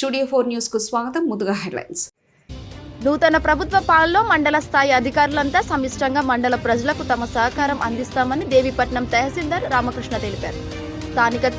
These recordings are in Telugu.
స్టూడియో ఫోర్ న్యూస్కు స్వాగతం. ముందుగా హెడ్లైన్స్. నూతన ప్రభుత్వ పాలనలో మండల స్థాయి అధికారులంతా సమిష్టంగా మండల ప్రజలకు తమ సహకారం అందిస్తామని దేవీపట్నం తహసీల్దార్ రామకృష్ణ తెలిపారు. స్థానిక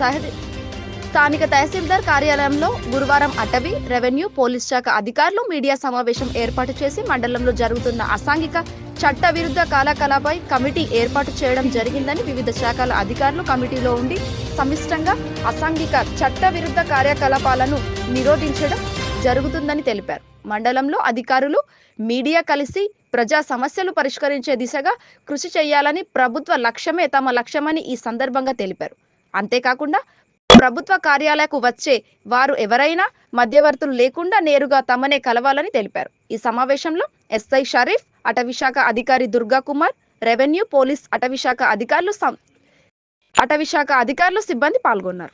స్థానిక తహసీల్దార్ కార్యాలయంలో గురువారం అటవీ రెవెన్యూ పోలీస్ శాఖ అధికారులు మీడియా సమావేశం ఏర్పాటు చేసి మండలంలో జరుగుతున్న అసాంఘిక చట్ట విరుద్ధ కార్యకలాపై కమిటీ ఏర్పాటు చేయడం జరిగిందని వివిధ శాఖల అధికారులు కమిటీలో ఉండి సమిష్టంగా అసాంఘిక చట్ట విరుద్ధ కార్యకలాపాలను నిరోధించడం జరుగుతుందని తెలిపారు. మండలంలో అధికారులు మీడియా కలిసి ప్రజా సమస్యలు పరిష్కరించే దిశగా కృషి చేయాలని ప్రభుత్వ లక్ష్యమే తమ లక్ష్యమని ఈ సందర్భంగా తెలిపారు. అంతేకాకుండా ప్రభుత్వ కార్యాలయకు వచ్చే వారు ఎవరైనా మధ్యవర్తులు లేకుండా నేరుగా తమనే కలవాలని తెలిపారు. ఈ సమావేశంలో ఎస్ఐ షరీఫ్ అటవీశాఖ అధికారి దుర్గా కుమార్ రెవెన్యూ పోలీస్ అటవీశాఖ అధికారులు అటవీశాఖ అధికారులు సిబ్బంది పాల్గొన్నారు.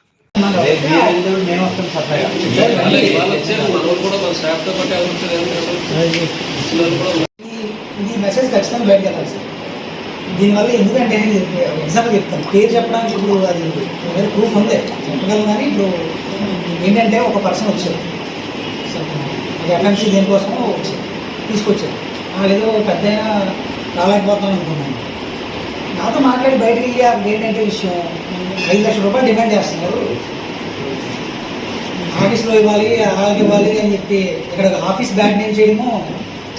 మెసేజ్ ఖచ్చితంగా బయటకు సార్. దీనివల్ల ఎందుకంటే ఎగ్జాంపుల్ చెప్తాను పేరు చెప్పడానికి ఇప్పుడు అది వేరే ప్రూఫ్ ఉంది చెప్పగలను కానీ ఇప్పుడు ఏంటంటే ఒక పర్సన్ వచ్చారు సో, ఒక ఎఫ్ఎంసీ దేనికోసం వచ్చారు తీసుకొచ్చారు ఏదో పెద్ద అయినా అనుకున్నాను. నాతో మాట్లాడి బయటకు వెళ్ళి అక్కడ ఏంటంటే విషయం ఐదు లక్షల రూపాయలు డిమాండ్ చేస్తున్నారు. ఆఫీస్లో ఇవ్వాలి అలాగే ఇవ్వాలి అని చెప్పి ఇక్కడ ఆఫీస్ బ్యాడ్ నేమ్ చేయడము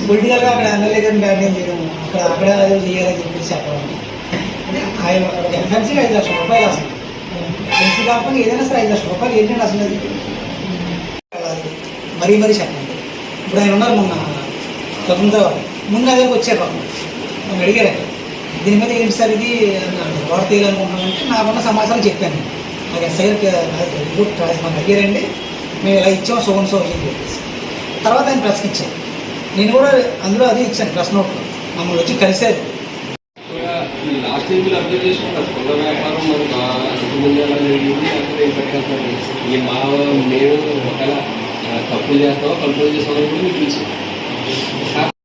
పొలిటికల్గా అక్కడ ఎమ్మెల్యే గారిని బ్యాడ్ చేయడం అక్కడ అక్కడ అది చేయాలని చెప్పేసి చెప్పడం. ఆయన ఆయన ఎఫ్ఎంసీ ఐదు లక్షల రూపాయలు అసలు. ఎఫ్ఎంసీ కాకుండా ఏదైనా సరే ఐదు లక్షల రూపాయలు ఏంటంటే అసలు అది? మరీ మరీ చెప్పండి. ఇప్పుడు ఆయన ఉన్నారు మొన్న స్వతంత్ర ముందు అదే వచ్చారు పాపం. నన్ను అడిగారు ఆయన. దీని మీద ఏంటి సార్ ఇది? వార్త తీయాలనుకుంటున్నానంటే నాకున్న సమాచారం చెప్పాను. నాకు ఎస్ఐఆర్ రిపోర్ట్ రాసి మాకు అడిగారండి మేము ఇలా ఇచ్చాం సోన్ సో అని చెప్పేసి. తర్వాత ఆయన ప్రశ్నించాను నేను కూడా అందులో అది ఇచ్చాను ప్రశ్న నోట్లో మమ్మల్ని వచ్చి కలిశారు. లాస్ట్ వీక్ అప్డేట్ చేసుకుంటారు. కుల వ్యాపారం మరి మా మేము ఒకవేళ తప్పులు చేస్తామో కంట్రోల్ చేస్తామని కూడా మీకు తెలుసు.